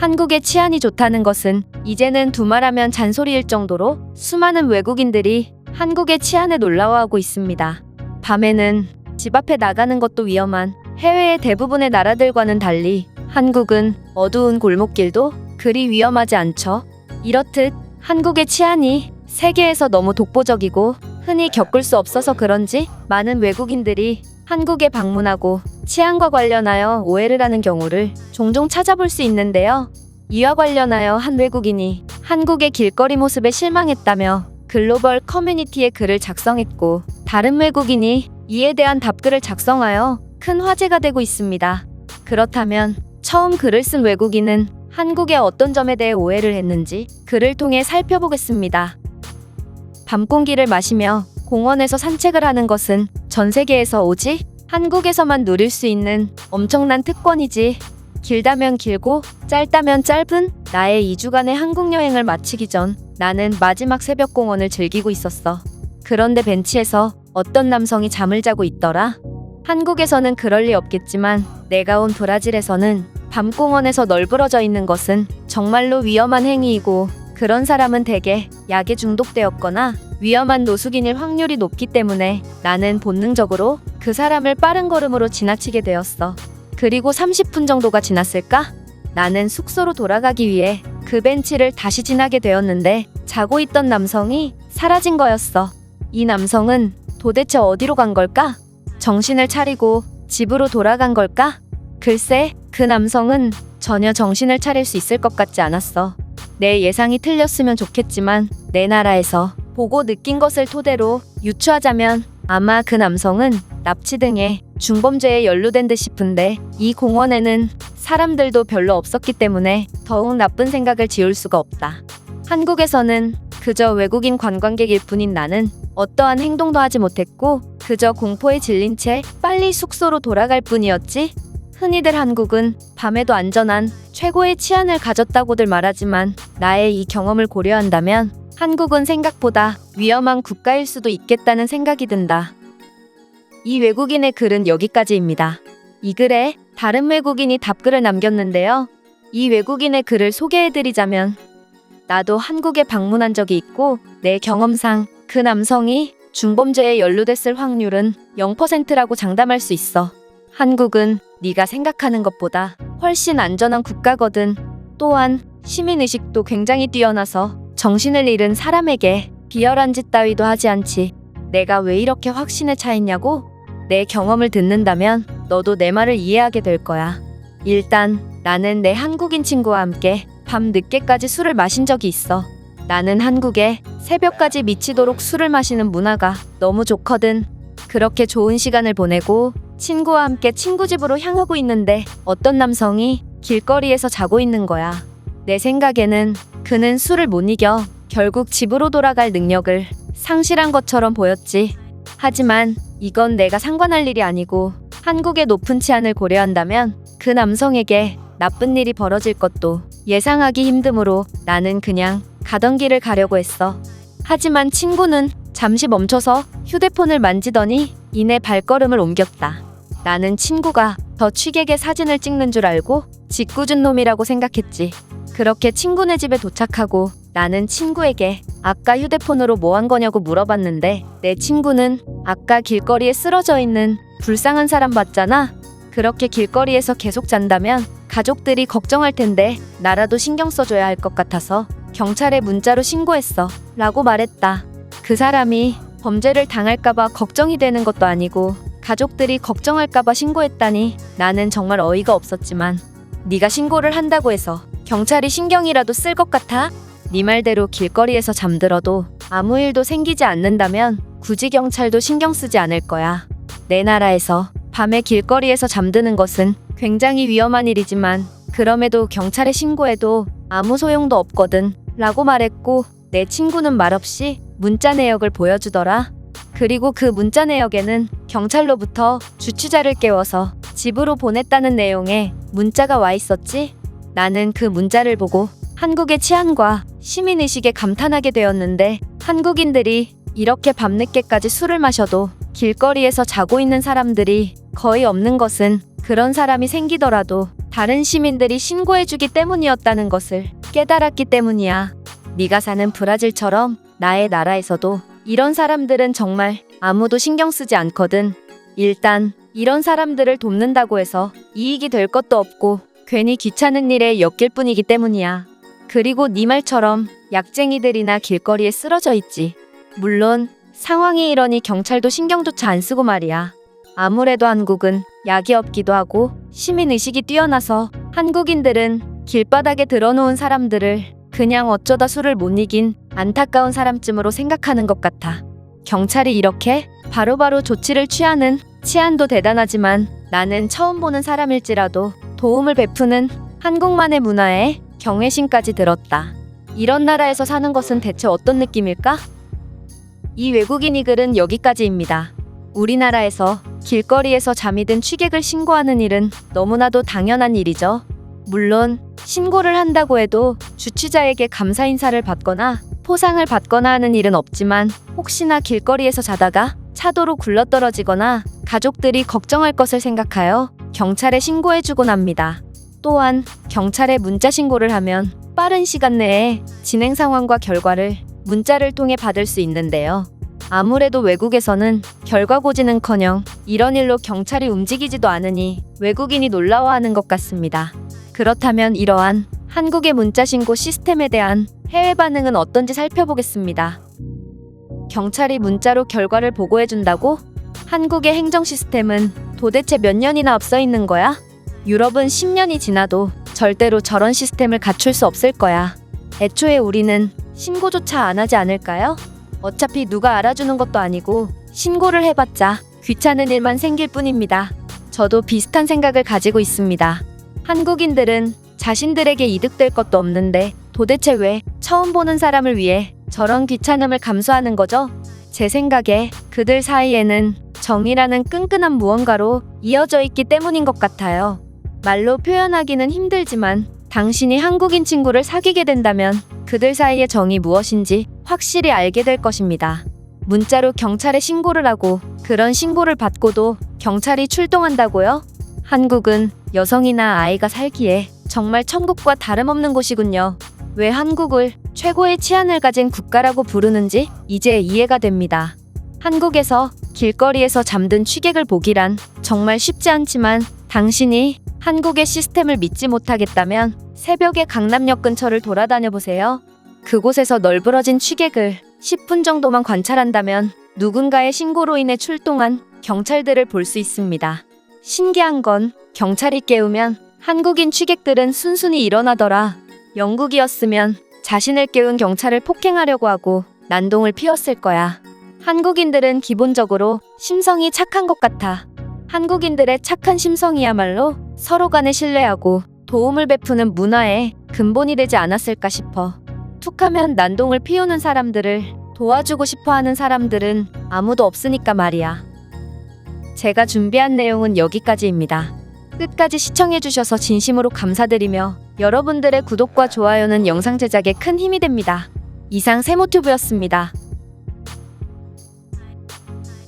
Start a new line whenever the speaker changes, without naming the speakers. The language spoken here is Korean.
한국의 치안이 좋다는 것은 이제는 두말하면 잔소리일 정도로 수많은 외국인들이 한국의 치안에 놀라워하고 있습니다. 밤에는 집 앞에 나가는 것도 위험한 해외의 대부분의 나라들과는 달리 한국은 어두운 골목길도 그리 위험하지 않죠. 이렇듯 한국의 치안이 세계에서 너무 독보적이고 흔히 겪을 수 없어서 그런지 많은 외국인들이 한국에 방문하고 치안과 관련하여 오해를 하는 경우를 종종 찾아볼 수 있는데요. 이와 관련하여 한 외국인이 한국의 길거리 모습에 실망했다며 글로벌 커뮤니티에 글을 작성했고 다른 외국인이 이에 대한 답글을 작성하여 큰 화제가 되고 있습니다. 그렇다면 처음 글을 쓴 외국인은 한국의 어떤 점에 대해 오해를 했는지 글을 통해 살펴보겠습니다. 밤 공기를 마시며 공원에서 산책을 하는 것은 전 세계에서 오직 한국에서만 누릴 수 있는 엄청난 특권이지. 길다면 길고 짧다면 짧은 나의 2주간의 한국 여행을 마치기 전 나는 마지막 새벽 공원을 즐기고 있었어. 그런데 벤치에서 어떤 남성이 잠을 자고 있더라. 한국에서는 그럴 리 없겠지만 내가 온 브라질에서는 밤 공원에서 널브러져 있는 것은 정말로 위험한 행위이고 그런 사람은 대개 약에 중독되었거나 위험한 노숙인일 확률이 높기 때문에 나는 본능적으로 그 사람을 빠른 걸음으로 지나치게 되었어. 그리고 30분 정도가 지났을까? 나는 숙소로 돌아가기 위해 그 벤치를 다시 지나게 되었는데 자고 있던 남성이 사라진 거였어. 이 남성은 도대체 어디로 간 걸까? 정신을 차리고 집으로 돌아간 걸까? 글쎄, 그 남성은 전혀 정신을 차릴 수 있을 것 같지 않았어. 내 예상이 틀렸으면 좋겠지만 내 나라에서 보고 느낀 것을 토대로 유추하자면 아마 그 남성은 납치 등의 중범죄에 연루된 듯 싶은데 이 공원에는 사람들도 별로 없었기 때문에 더욱 나쁜 생각을 지울 수가 없다. 한국에서는 그저 외국인 관광객일 뿐인 나는 어떠한 행동도 하지 못했고 그저 공포에 질린 채 빨리 숙소로 돌아갈 뿐이었지. 흔히들 한국은 밤에도 안전한 최고의 치안을 가졌다고들 말하지만 나의 이 경험을 고려한다면 한국은 생각보다 위험한 국가일 수도 있겠다는 생각이 든다. 이 외국인의 글은 여기까지입니다. 이 글에 다른 외국인이 답글을 남겼는데요. 이 외국인의 글을 소개해드리자면 나도 한국에 방문한 적이 있고 내 경험상 그 남성이 중범죄에 연루됐을 확률은 0%라고 장담할 수 있어. 한국은 네가 생각하는 것보다 훨씬 안전한 국가거든. 또한 시민의식도 굉장히 뛰어나서 정신을 잃은 사람에게 비열한 짓 따위도 하지 않지. 내가 왜 이렇게 확신에 차 있냐고? 내 경험을 듣는다면 너도 내 말을 이해하게 될 거야. 일단 나는 내 한국인 친구와 함께 밤 늦게까지 술을 마신 적이 있어. 나는 한국에 새벽까지 미치도록 술을 마시는 문화가 너무 좋거든. 그렇게 좋은 시간을 보내고 친구와 함께 친구 집으로 향하고 있는데 어떤 남성이 길거리에서 자고 있는 거야. 내 생각에는 그는 술을 못 이겨 결국 집으로 돌아갈 능력을 상실한 것처럼 보였지. 하지만 이건 내가 상관할 일이 아니고 한국의 높은 치안을 고려한다면 그 남성에게 나쁜 일이 벌어질 것도 예상하기 힘드므로 나는 그냥 가던 길을 가려고 했어. 하지만 친구는 잠시 멈춰서 휴대폰을 만지더니 이내 발걸음을 옮겼다. 나는 친구가 더 취객의 사진을 찍는 줄 알고 짓궂은 놈이라고 생각했지. 그렇게 친구네 집에 도착하고 나는 친구에게 아까 휴대폰으로 뭐 한 거냐고 물어봤는데 내 친구는 아까 길거리에 쓰러져 있는 불쌍한 사람 봤잖아. 그렇게 길거리에서 계속 잔다면 가족들이 걱정할 텐데 나라도 신경 써줘야 할 것 같아서 경찰에 문자로 신고했어. 라고 말했다. 그 사람이 범죄를 당할까봐 걱정이 되는 것도 아니고 가족들이 걱정할까봐 신고했다니 나는 정말 어이가 없었지만 네가 신고를 한다고 해서 경찰이 신경이라도 쓸 것 같아? 네 말대로 길거리에서 잠들어도 아무 일도 생기지 않는다면 굳이 경찰도 신경 쓰지 않을 거야. 내 나라에서 밤에 길거리에서 잠드는 것은 굉장히 위험한 일이지만 그럼에도 경찰에 신고해도 아무 소용도 없거든. 라고 말했고 내 친구는 말없이 문자 내역을 보여주더라. 그리고 그 문자 내역에는 경찰로부터 주취자를 깨워서 집으로 보냈다는 내용의 문자가 와 있었지. 나는 그 문자를 보고 한국의 치안과 시민의식에 감탄하게 되었는데 한국인들이 이렇게 밤늦게까지 술을 마셔도 길거리에서 자고 있는 사람들이 거의 없는 것은 그런 사람이 생기더라도 다른 시민들이 신고해주기 때문이었다는 것을 깨달았기 때문이야. 네가 사는 브라질처럼 나의 나라에서도 이런 사람들은 정말 아무도 신경 쓰지 않거든. 일단 이런 사람들을 돕는다고 해서 이익이 될 것도 없고 괜히 귀찮은 일에 엮일 뿐이기 때문이야. 그리고 네 말처럼 약쟁이들이나 길거리에 쓰러져 있지. 물론 상황이 이러니 경찰도 신경조차 안 쓰고 말이야. 아무래도 한국은 약이 없기도 하고 시민 의식이 뛰어나서 한국인들은 길바닥에 들어놓은 사람들을 그냥 어쩌다 술을 못 이긴 안타까운 사람쯤으로 생각하는 것 같아. 경찰이 이렇게 바로바로 조치를 취하는 치안도 대단하지만 나는 처음 보는 사람일지라도 도움을 베푸는 한국만의 문화에 경외심까지 들었다. 이런 나라에서 사는 것은 대체 어떤 느낌일까? 이 외국인 이 글은 여기까지입니다. 우리나라에서 길거리에서 잠이 든 취객을 신고하는 일은 너무나도 당연한 일이죠. 물론 신고를 한다고 해도 주취자에게 감사 인사를 받거나 포상을 받거나 하는 일은 없지만 혹시나 길거리에서 자다가 차도로 굴러떨어지거나 가족들이 걱정할 것을 생각하여 경찰에 신고해주곤 합니다. 또한 경찰에 문자 신고를 하면 빠른 시간 내에 진행 상황과 결과를 문자를 통해 받을 수 있는데요. 아무래도 외국에서는 결과 고지는커녕 이런 일로 경찰이 움직이지도 않으니 외국인이 놀라워하는 것 같습니다. 그렇다면 이러한 한국의 문자 신고 시스템에 대한 해외 반응은 어떤지 살펴보겠습니다. 경찰이 문자로 결과를 보고해 준다고? 한국의 행정 시스템은 도대체 몇 년이나 앞서 있는 거야? 유럽은 10년이 지나도 절대로 저런 시스템을 갖출 수 없을 거야. 애초에 우리는 신고조차 안 하지 않을까요? 어차피 누가 알아주는 것도 아니고 신고를 해봤자 귀찮은 일만 생길 뿐입니다. 저도 비슷한 생각을 가지고 있습니다. 한국인들은 자신들에게 이득될 것도 없는데 도대체 왜 처음 보는 사람을 위해 저런 귀찮음을 감수하는 거죠? 제 생각에 그들 사이에는 정이라는 끈끈한 무언가로 이어져 있기 때문인 것 같아요. 말로 표현하기는 힘들지만 당신이 한국인 친구를 사귀게 된다면 그들 사이의 정이 무엇인지 확실히 알게 될 것입니다. 문자로 경찰에 신고를 하고 그런 신고를 받고도 경찰이 출동한다고요? 한국은 여성이나 아이가 살기에 정말 천국과 다름없는 곳이군요. 왜 한국을 최고의 치안을 가진 국가라고 부르는지 이제 이해가 됩니다. 한국에서 길거리에서 잠든 취객을 보기란 정말 쉽지 않지만 당신이 한국의 시스템을 믿지 못하겠다면 새벽에 강남역 근처를 돌아다녀 보세요. 그곳에서 널브러진 취객을 10분 정도만 관찰한다면 누군가의 신고로 인해 출동한 경찰들을 볼 수 있습니다. 신기한 건 경찰이 깨우면 한국인 취객들은 순순히 일어나더라. 영국이었으면 자신을 깨운 경찰을 폭행하려고 하고 난동을 피웠을 거야. 한국인들은 기본적으로 심성이 착한 것 같아. 한국인들의 착한 심성이야말로 서로 간에 신뢰하고 도움을 베푸는 문화의 근본이 되지 않았을까 싶어. 툭하면 난동을 피우는 사람들을 도와주고 싶어 하는 사람들은 아무도 없으니까 말이야. 제가 준비한 내용은 여기까지입니다. 끝까지 시청해주셔서 진심으로 감사드리며 여러분들의 구독과 좋아요는 영상 제작에 큰 힘이 됩니다. 이상 세모튜브였습니다.